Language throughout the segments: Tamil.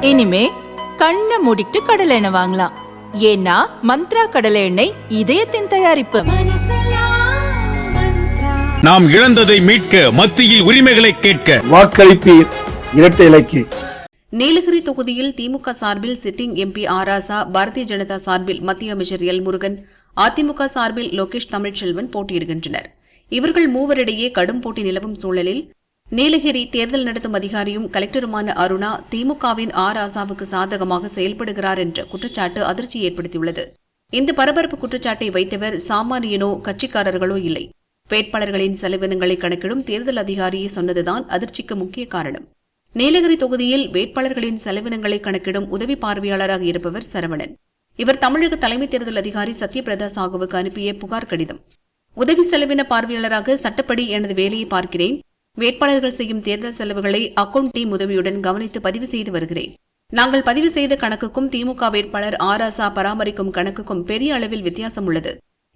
இனிமே கண்ணை மூடிட்டு கடலை எண்ணெய் வாங்கலாம். ஏன்னா மந்த்ரா கடலை எண்ணெய் இதயத்தின் தயாரிப்பு. நாம் இழந்ததை மீட்க மத்தியில் உரிமைகளை கேட்க. வாக்களிப்பீர். இரட்டை இலைக்கு. நீலகிரி தொகுதியில் திமுக சார்பில் சிட்டிங் எம்பி ஆராசா பாரதிய ஜனதா சார்பில் மத்திய அமைச்சர் எல் முருகன் அதிமுக சார்பில் லோகேஷ் தமிழ்ச்செல்வன் போட்டியிடுகின்றனர். இவர்கள் மூவரிடையே கடும் போட்டி நிலவும் சூழலில் நீலகிரி தேர்தல் நடத்தும் அதிகாரியும் கலெக்டருமான அருணா திமுகவின் ஆர் ஆசாவுக்கு சாதகமாக செயல்படுகிறார் என்ற குற்றச்சாட்டு அதிர்ச்சி ஏற்படுத்தியுள்ளது. இந்த பரபரப்பு குற்றச்சாட்டை வைத்தவர் சாமானியனோ கட்சிக்காரர்களோ இல்லை. வேட்பாளர்களின் செலவினங்களை கணக்கிடும் தேர்தல் அதிகாரியே சொன்னதுதான் அதிர்ச்சிக்கு முக்கிய காரணம். நீலகிரி தொகுதியில் வேட்பாளர்களின் செலவினங்களை கணக்கிடும் உதவி பார்வையாளராக இருப்பவர் சரவணன். இவர் தமிழக தலைமை தேர்தல் அதிகாரி சத்யபிரதா சாகுவுக்கு அனுப்பிய புகார் கடிதம். உதவி செலவின பார்வையாளராக சட்டப்படி எனது வேலையை பார்க்கிறேன். வேட்பாளர்கள் செய்யும் தேர்தல் செலவுகளை அக்கவுண்ட் டீம் உதவியுடன் கவனித்து பதிவு செய்து வருகிறேன். நாங்கள் பதிவு செய்த கணக்குக்கும் திமுக வேட்பாளர் ஆராசா பராமரிக்கும் கணக்குக்கும் பெரிய அளவில் வித்தியாசம் உள்ளது.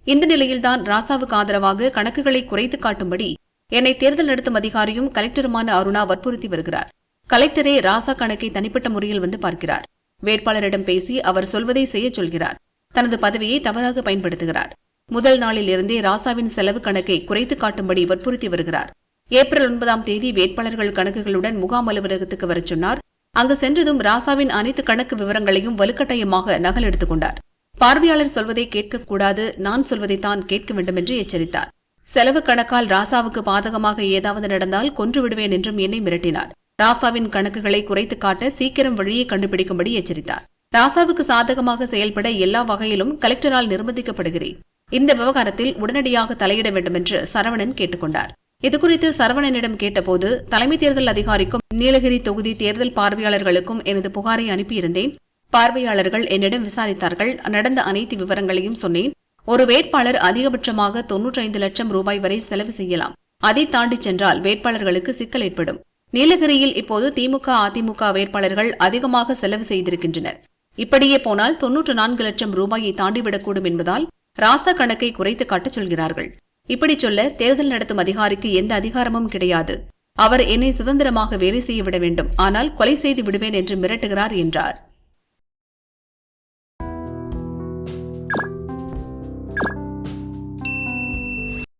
இந்த நிலையில்தான் ராசாவுக்கு ஆதரவாக கணக்குகளை குறைத்து காட்டும்படி என்னை தேர்தல் நடத்தும் அதிகாரியும் கலெக்டருமான அருணா வற்புறுத்தி வருகிறார். கலெக்டரே ராசா கணக்கை தனிப்பட்ட முறையில் வந்து பார்க்கிறார். வேட்பாளரிடம் பேசி அவர் சொல்வதை செய்யச் சொல்கிறார். தனது பதவியை தவறாக பயன்படுத்துகிறார். முதல் நாளில் இருந்தே ராசாவின் செலவு கணக்கை குறைத்து காட்டும்படி வற்புறுத்தி வருகிறார். ஏப்ரல் ஒன்பதாம் தேதி வேட்பாளர்கள் கணக்குகளுடன் முகாம் அலுவலகத்துக்கு வரச் சொன்னார். அங்கு சென்றதும் ராசாவின் அனைத்து கணக்கு விவரங்களையும் வலுக்கட்டாயமாக நகல் எடுத்துக் கொண்டார். பார்வையாளர் சொல்வதை கேட்கக்கூடாது நான் சொல்வதைத்தான் கேட்க வேண்டும் என்று எச்சரித்தார். செலவு கணக்கால் ராசாவுக்கு பாதகமாக ஏதாவது நடந்தால் கொன்று விடுவேன் என்றும் என்னை மிரட்டினார். ராசாவின் கணக்குகளை குறைத்து காட்ட சீக்கிரம் வழியை கண்டுபிடிக்கும்படி எச்சரித்தார். ராசாவுக்கு சாதகமாக செயல்பட எல்லா வகையிலும் கலெக்டரால் நிர்பந்திக்கப்படுகிறேன். இந்த விவகாரத்தில் உடனடியாக தலையிட வேண்டும் என்று சரவணன் கேட்டுக்கொண்டார் இதுகுறித்து சரவணனிடம் கேட்டபோது தலைமை தேர்தல் அதிகாரிக்கும் நீலகிரி தொகுதி தேர்தல் பார்வையாளர்களுக்கும் எனது புகாரை அனுப்பியிருந்தேன். பார்வையாளர்கள் என்னிடம் விசாரித்தார்கள். நடந்த அனைத்து விவரங்களையும் சொன்னேன். ஒரு வேட்பாளர் அதிகபட்சமாக தொன்னூற்றைந்து லட்சம் ரூபாய் வரை செலவு செய்யலாம். அதை தாண்டி சென்றால் வேட்பாளர்களுக்கு சிக்கல் ஏற்படும். நீலகிரியில் இப்போது திமுக அதிமுக வேட்பாளர்கள் அதிகமாக செலவு செய்திருக்கின்றனர். இப்படியே போனால் தொன்னூற்று நான்கு லட்சம் ரூபாயை தாண்டிவிடக்கூடும் என்பதால் ராசா கணக்கை குறைத்து காட்டச் சொல்கிறார்கள். இப்படி சொல்ல தேர்தல் நடத்தும் அதிகாரிக்கு எந்த அதிகாரமும் கிடையாது. அவர் என்னை சுதந்திரமாக வேலை செய்ய விட வேண்டும். ஆனால் கொலை செய்து விடுவேன் என்று மிரட்டுகிறார் என்றார்.